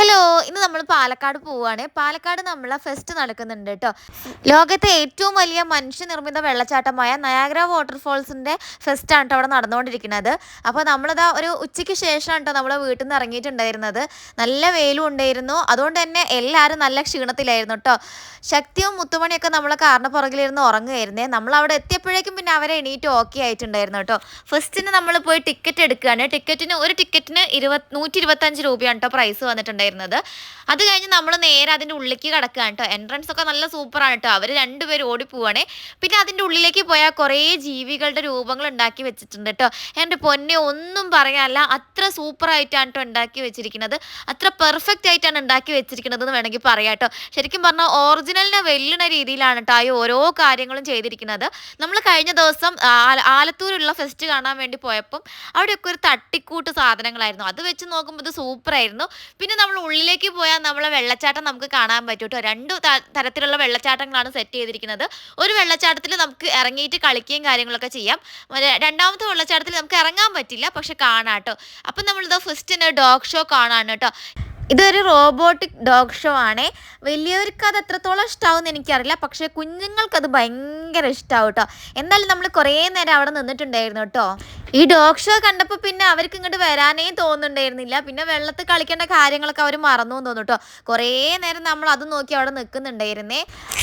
Hello, ഇന്ന് നമ്മൾ പാലക്കാട് പോവുകയാണ്. പാലക്കാട് നമ്മൾ ഫെസ്റ്റ് നടക്കുന്നുണ്ട് കേട്ടോ ലോകത്തെ ഏറ്റവും വലിയ മനുഷ്യനിർമ്മിത വെള്ളച്ചാട്ടമായ നയാഗ്ര വാട്ടർഫോൾസിന്റെ ഫെസ്റ്റാണ് കേട്ടോ അവിടെ നടന്നുകൊണ്ടിരിക്കുന്നത്. അപ്പോൾ നമ്മളിതാ ഒരു ഉച്ചയ്ക്ക് ശേഷമാണ് കേട്ടോ നമ്മൾ വീട്ടിൽ നിന്ന് ഇറങ്ങിയിട്ടുണ്ടായിരുന്നത്. നല്ല വെയിലും ഉണ്ടായിരുന്നു. അതുകൊണ്ട് തന്നെ എല്ലാവരും നല്ല ക്ഷീണത്തിലായിരുന്നു കേട്ടോ ശക്തിയും മുത്തുമണിയൊക്കെ നമ്മളെ കാറിന് പുറകിലിരുന്ന് ഉറങ്ങുമായിരുന്നേ നമ്മൾ അവിടെ എത്തിയപ്പോഴേക്കും പിന്നെ അവരെ എണീറ്റ് ഓക്കെ ആയിട്ടുണ്ടായിരുന്നു കേട്ടോ ഫസ്റ്റിന് നമ്മൾ പോയി ടിക്കറ്റ് എടുക്കുകയാണ്. ടിക്കറ്റിന് ഒരു ടിക്കറ്റിന് ഇരുപത് നൂറ്റി ഇരുപത്തഞ്ച് രൂപയാണ് കേട്ടോ പ്രൈസ് വന്നിട്ടുണ്ടായിരുന്നത്. അത് കഴിഞ്ഞ് നമ്മൾ നേരെ അതിന്റെ ഉള്ളിലേക്ക് കിടക്കുകയാണ് കേട്ടോ എൻട്രൻസ് ഒക്കെ നല്ല സൂപ്പറാണ് കേട്ടോ അവർ രണ്ടുപേരും ഓടിപ്പോവാണേ പിന്നെ അതിന്റെ ഉള്ളിലേക്ക് പോയാൽ കുറേ ജീവികളുടെ രൂപങ്ങൾ ഉണ്ടാക്കി വെച്ചിട്ടുണ്ട് കേട്ടോ എന്റെ പൊന്നെ ഒന്നും പറയാനല്ല അത്ര സൂപ്പറായിട്ടാണ് കേട്ടോ ഉണ്ടാക്കി വെച്ചിരിക്കുന്നത്. അത്ര പെർഫെക്റ്റ് ആയിട്ടാണ് ഉണ്ടാക്കി വെച്ചിരിക്കുന്നത് എന്ന് വേണമെങ്കിൽ പറയാം കേട്ടോ ശരിക്കും പറഞ്ഞാൽ ഒറിജിനലിനെ വെല്ലുന്ന രീതിയിലാണ് കേട്ടോ ഈ ഓരോ കാര്യങ്ങളും ചെയ്തിരിക്കുന്നത്. നമ്മൾ കഴിഞ്ഞ ദിവസം ആലത്തൂരുള്ള ഫെസ്റ്റ് കാണാൻ വേണ്ടി പോയപ്പം അവിടെയൊക്കെ ഒരു തട്ടിക്കൂട്ട് സാധനങ്ങളായിരുന്നു. അത് വെച്ച് നോക്കുമ്പോൾ ഇത് സൂപ്പറായിരുന്നു പിന്നെ നമ്മൾ ഉള്ളിലേക്ക് പോയാൽ നമ്മളെ വെള്ളച്ചാട്ടം നമുക്ക് കാണാൻ പറ്റും കേട്ടോ. രണ്ട് തരത്തിലുള്ള വെള്ളച്ചാട്ടങ്ങളാണ് സെറ്റ് ചെയ്തിരിക്കുന്നത്. ഒരു വെള്ളച്ചാട്ടത്തിൽ നമുക്ക് ഇറങ്ങിയിട്ട് കളിക്കുകയും കാര്യങ്ങളൊക്കെ ചെയ്യാം. രണ്ടാമത്തെ വെള്ളച്ചാട്ടത്തിൽ നമുക്ക് ഇറങ്ങാൻ പറ്റില്ല പക്ഷെ കാണാം കേട്ടോ. അപ്പം നമ്മളിത് ഫസ്റ്റിന് ഡോഗ് ഷോ കാണാണ് കേട്ടോ. ഇതൊരു റോബോട്ടിക് ഡോഗ് ഷോ ആണ്. വലിയവർക്ക് അത് എത്രത്തോളം ഇഷ്ടമാവുമെന്ന് എനിക്കറിയില്ല. പക്ഷേ കുഞ്ഞുങ്ങൾക്കത് ഭയങ്കര ഇഷ്ടമാവും കേട്ടോ എന്നാലും നമ്മൾ കുറേ നേരം അവിടെ നിന്നിട്ടുണ്ടായിരുന്നു കേട്ടോ ഈ ഡോഗ് ഷോ കണ്ടപ്പോൾ പിന്നെ അവർക്ക് ഇങ്ങോട്ട് വരാനേ തോന്നുന്നുണ്ടായിരുന്നില്ല. പിന്നെ വെള്ളത്തിൽ കളിക്കേണ്ട കാര്യങ്ങളൊക്കെ അവർ മറന്നു തോന്നുന്നു കേട്ടോ കുറേ നേരം നമ്മൾ അത് നോക്കി അവിടെ നിൽക്കുന്നുണ്ടായിരുന്നേ.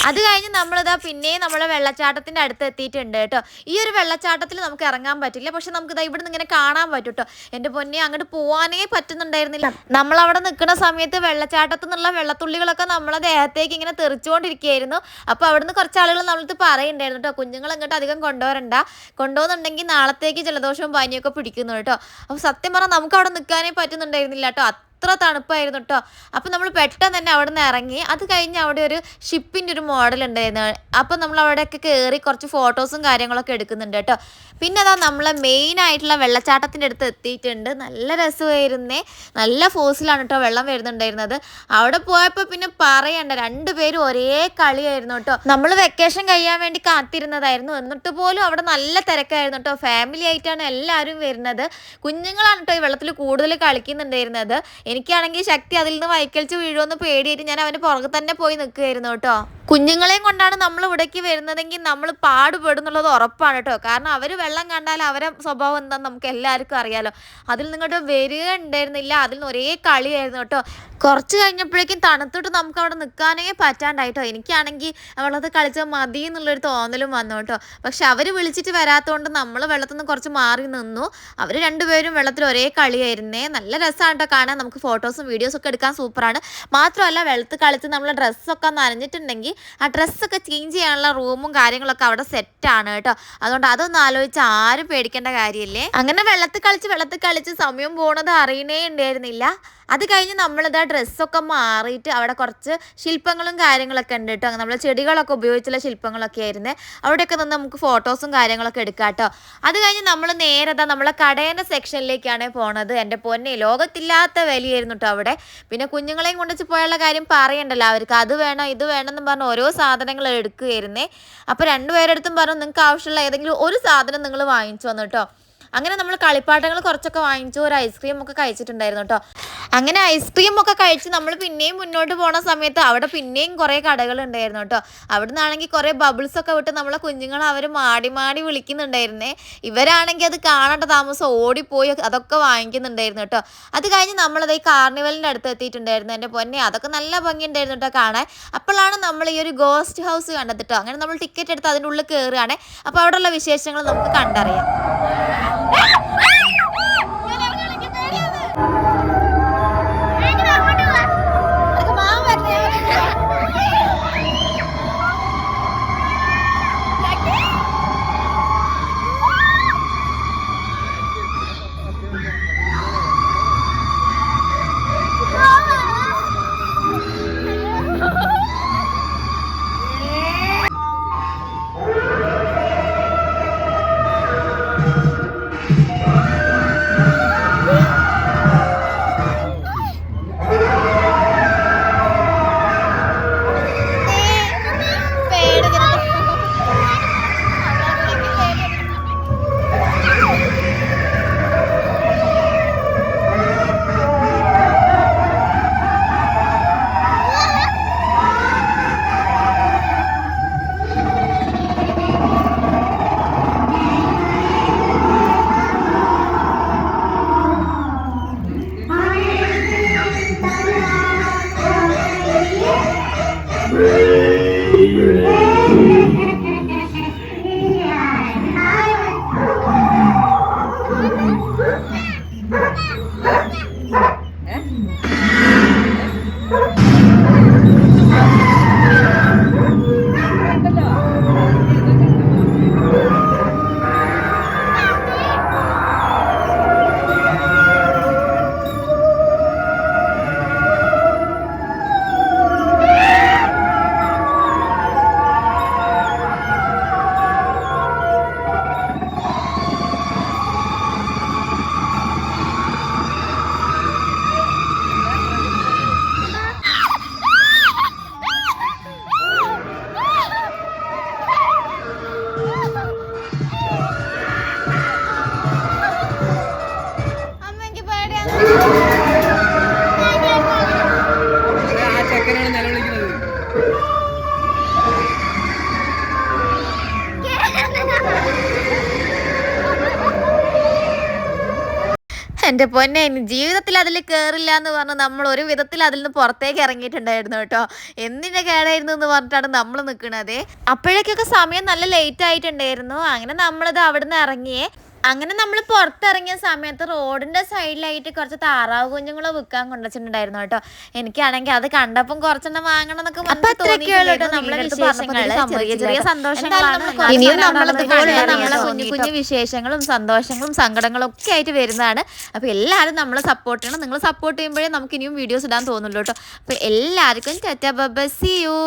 അത് കഴിഞ്ഞ് നമ്മളിതാ പിന്നെയും നമ്മളെ വെള്ളച്ചാട്ടത്തിന്റെ അടുത്ത് എത്തിയിട്ടുണ്ട് കേട്ടോ. ഈ ഒരു വെള്ളച്ചാട്ടത്തിൽ നമുക്ക് ഇറങ്ങാൻ പറ്റില്ല. പക്ഷെ നമുക്ക് ഇതാ ഇവിടുന്ന് ഇങ്ങനെ കാണാൻ പറ്റും കേട്ടോ. എന്റെ പൊന്നെ അങ്ങോട്ട് പോകാനേ പറ്റുന്നുണ്ടായിരുന്നില്ല. നമ്മൾ അവിടെ നിൽക്കുന്ന സമയത്ത് വെള്ളച്ചാട്ടത്തിൽ നിന്നുള്ള വെള്ളത്തുള്ളികളൊക്കെ നമ്മളെ ദേഹത്തേക്ക് ഇങ്ങനെ തെറിച്ചുകൊണ്ടിരിക്കുകയായിരുന്നു. അപ്പോൾ അവിടുന്ന് കുറച്ച് ആളുകൾ നമ്മളിത് പറയുന്നുണ്ടായിരുന്നു കേട്ടോ കുഞ്ഞുങ്ങൾ ഇങ്ങോട്ട് അധികം കൊണ്ടുവരണ്ട. കൊണ്ടുപോകുന്നുണ്ടെങ്കിൽ നാളത്തേക്ക് ജലദോഷവും പനിയൊക്കെ പിടിക്കുന്നു കേട്ടോ. അപ്പോൾ സത്യം പറഞ്ഞാൽ നമുക്ക് അവിടെ നിൽക്കാനേ പറ്റുന്നുണ്ടായിരുന്നില്ല കേട്ടോ. അത്ര തണുപ്പായിരുന്നു കേട്ടോ അപ്പോൾ നമ്മൾ പെട്ടെന്ന് തന്നെ അവിടെ നിന്ന് ഇറങ്ങി. അത് കഴിഞ്ഞ് അവിടെ ഒരു ഷിപ്പിന്റെ ഒരു മോഡൽ ഉണ്ടായിരുന്നു. അപ്പോൾ നമ്മൾ അവിടെയൊക്കെ കയറി കുറച്ച് ഫോട്ടോസും കാര്യങ്ങളൊക്കെ എടുക്കുന്നുണ്ട് കേട്ടോ പിന്നെ അതാ നമ്മളെ മെയിൻ ആയിട്ടുള്ള വെള്ളച്ചാട്ടത്തിന്റെ അടുത്ത് എത്തിയിട്ടുണ്ട്. നല്ല രസമായിരുന്നേ. നല്ല ഫോസിലാണ് കേട്ടോ വെള്ളം വരുന്നുണ്ടായിരുന്നത്. അവിടെ പോയപ്പോൾ പിന്നെ പറയണ്ട രണ്ടുപേരും ഒരേ കളിയായിരുന്നു കേട്ടോ നമ്മൾ വെക്കേഷൻ കഴിയാൻ വേണ്ടി കാത്തിരുന്നതായിരുന്നു. എന്നിട്ട് പോലും അവിടെ നല്ല തിരക്കായിരുന്നു കേട്ടോ ഫാമിലി ആയിട്ടാണ് എല്ലാവരും വരുന്നത്. കുഞ്ഞുങ്ങളാണ് കേട്ടോ ഈ വെള്ളത്തിൽ കൂടുതൽ കളിക്കുന്നുണ്ടായിരുന്നത്. എനിക്കാണെങ്കിൽ ശക്തി അതിൽ നിന്ന് വൈക്കൽച്ച് വീഴുമെന്ന് പേടിയായിട്ട് ഞാൻ അവന്റെ പുറകെ തന്നെ പോയി നിൽക്കുകയായിരുന്നു കേട്ടോ. കുഞ്ഞുങ്ങളെയും കൊണ്ടാണ് നമ്മൾ ഇവിടേക്ക് വരുന്നതെങ്കിൽ നമ്മൾ പാടുപെടും എന്നുള്ളത് ഉറപ്പാണ് കേട്ടോ. കാരണം അവർ വെള്ളം കണ്ടാൽ അവരെ സ്വഭാവം എന്താണെന്ന് നമുക്ക് എല്ലാവർക്കും അറിയാലോ. അതിൽ നിങ്ങളുടെ വരിക ഉണ്ടായിരുന്നില്ല. അതിൽ നിന്ന് ഒരേ കളിയായിരുന്നു കേട്ടോ. കുറച്ച് കഴിഞ്ഞപ്പോഴേക്കും തണുത്തിട്ട് നമുക്ക് അവിടെ നിൽക്കാനേ പറ്റാണ്ടായിട്ടോ എനിക്കാണെങ്കിൽ വെള്ളത്തിൽ കളിച്ചാൽ മതി എന്നുള്ളൊരു തോന്നലും വന്നു കേട്ടോ. പക്ഷെ അവർ വിളിച്ചിട്ട് വരാത്തതുകൊണ്ട് നമ്മൾ വെള്ളത്തിൽ നിന്ന് കുറച്ച് മാറി നിന്നു. അവർ രണ്ടുപേരും വെള്ളത്തിൽ ഒരേ കളിയായിരുന്നേ. നല്ല രസമാണ് കേട്ടോ കാണാൻ. നമുക്ക് ഫോട്ടോസും വീഡിയോസും ഒക്കെ എടുക്കാൻ സൂപ്പറാണ് മാത്രമല്ല വെള്ളത്തിൽ കളിച്ച് നമ്മൾ ഡ്രസ്സൊക്കെ നനഞ്ഞിട്ടുണ്ടെങ്കിൽ ആ ഡ്രസ്സൊക്കെ ചേഞ്ച് ചെയ്യാനുള്ള റൂമും കാര്യങ്ങളൊക്കെ അവിടെ സെറ്റാണ് കേട്ടോ. അതുകൊണ്ട് അതൊന്നും ആലോചിച്ച് ആരും പേടിക്കേണ്ട കാര്യമില്ലേ? അങ്ങനെ വെള്ളത്തിൽ കളിച്ച് വെള്ളത്തിൽ കളിച്ച് സമയം പോണത് അറിയണേ ഉണ്ടായിരുന്നില്ല. അത് കഴിഞ്ഞ് നമ്മളിത് ആ ഡ്രസ്സൊക്കെ മാറിയിട്ട് അവിടെ കുറച്ച് ശില്പങ്ങളും കാര്യങ്ങളൊക്കെ ഉണ്ട് കേട്ടോ. നമ്മൾ ചെടികളൊക്കെ ഉപയോഗിച്ചുള്ള ശില്പങ്ങളൊക്കെ ആയിരുന്നു. അവിടെയൊക്കെ നിന്ന് നമുക്ക് ഫോട്ടോസും കാര്യങ്ങളൊക്കെ എടുക്കാം കേട്ടോ. അത് കഴിഞ്ഞ് നമ്മൾ നേരെ നമ്മളെ കടേന്റെ സെക്ഷനിലേക്കാണ് പോണത്. എന്റെ പൊന്നെ ലോകത്തില്ലാത്ത വിലയായിരുന്നു കേട്ടോ അവിടെ. പിന്നെ കുഞ്ഞുങ്ങളെയും കൊണ്ടുവച്ച് പോയുള്ള കാര്യം പറയണ്ടല്ലോ അവർക്ക്. അത് വേണം ഇത് വേണം എന്ന് പറഞ്ഞ് ഓരോ സാധനങ്ങൾ എടുക്കുകയായിരുന്നേ. അപ്പോൾ രണ്ടുപേരെടുത്തും പറഞ്ഞു നിങ്ങൾക്ക് ആവശ്യമുള്ള ഏതെങ്കിലും ഒരു സാധനം നിങ്ങൾ വാങ്ങിച്ചു വന്നു കേട്ടോ അങ്ങനെ നമ്മൾ കളിപ്പാട്ടങ്ങൾ കുറച്ചൊക്കെ വാങ്ങിച്ചു ഒരു ഐസ്ക്രീം ഒക്കെ കഴിച്ചിട്ടുണ്ടായിരുന്നു കേട്ടോ അങ്ങനെ ഐസ്ക്രീം ഒക്കെ കഴിച്ച് നമ്മൾ പിന്നെയും മുന്നോട്ട് പോണ സമയത്ത് അവിടെ പിന്നെയും കുറേ കടകൾ ഉണ്ടായിരുന്നു കേട്ടോ അവിടെ നിന്നാണെങ്കിൽ കുറേ ബബിൾസ് ഒക്കെ വിട്ട് നമ്മളെ കുഞ്ഞുങ്ങൾ അവർ മാടി മാടി വിളിക്കുന്നുണ്ടായിരുന്നേ. ഇവരാണെങ്കിൽ അത് കാണേണ്ട താമസം ഓടിപ്പോയി അതൊക്കെ വാങ്ങിക്കുന്നുണ്ടായിരുന്നു കേട്ടോ അത് കഴിഞ്ഞ് നമ്മളത് ഈ കാർണിവലിന്റെ അടുത്ത് എത്തിയിട്ടുണ്ടായിരുന്നു എന്റെ പൊന്നെ. അതൊക്കെ നല്ല ഭംഗിയുണ്ടായിരുന്നു കേട്ടോ കാണാൻ. അപ്പോഴാണ് നമ്മൾ ഈ ഒരു ഗോസ്റ്റ് ഹൗസ് കണ്ടത് കേട്ടോ അങ്ങനെ നമ്മൾ ടിക്കറ്റ് എടുത്ത് അതിന്റെ ഉള്ളിൽ കയറുകയാണ് അപ്പോൾ അവിടെയുള്ള വിശേഷങ്ങൾ നമുക്ക് കണ്ടറിയാം. Ah! Amen. എന്റെ പൊന്നെ ഇനി ജീവിതത്തിൽ അതിൽ കേറില്ല എന്ന് പറഞ്ഞ് നമ്മൾ ഒരു വിധത്തിൽ അതിൽ നിന്ന് പുറത്തേക്ക് ഇറങ്ങിയിട്ടുണ്ടായിരുന്നു കേട്ടോ. എന്തിന്റെ കേടായിരുന്നു എന്ന് പറഞ്ഞിട്ടാണ് നമ്മൾ നിൽക്കുന്നത് അപ്പോഴേക്കൊക്കെ സമയം നല്ല ലേറ്റ് ആയിട്ടുണ്ടായിരുന്നു. അങ്ങനെ നമ്മളത് അവിടുന്ന് ഇറങ്ങിയേ. അങ്ങനെ നമ്മൾ പുറത്തിറങ്ങിയ സമയത്ത് റോഡിന്റെ സൈഡിലായിട്ട് കുറച്ച് താറാവ് കുഞ്ഞുങ്ങളെ വിൽക്കാൻ കൊണ്ടുവച്ചിട്ടുണ്ടായിരുന്നു കേട്ടോ. എനിക്കാണെങ്കിൽ അത് കണ്ടപ്പം കുറച്ചെണ്ണം വാങ്ങണം എന്നൊക്കെ. നമ്മളെ കുഞ്ഞു കുഞ്ഞു വിശേഷങ്ങളും സന്തോഷങ്ങളും സങ്കടങ്ങളും ഒക്കെ ആയിട്ട് വരുന്നതാണ്. അപ്പോൾ എല്ലാവരും നമ്മളെ സപ്പോർട്ട് ചെയ്യണം. നിങ്ങൾ സപ്പോർട്ട് ചെയ്യുമ്പോഴേ നമുക്ക് ഇനിയും വീഡിയോസ് ഇടാൻ തോന്നുള്ളൂ കേട്ടോ. അപ്പോൾ എല്ലാവർക്കും ടാറ്റ ബൈ സി യു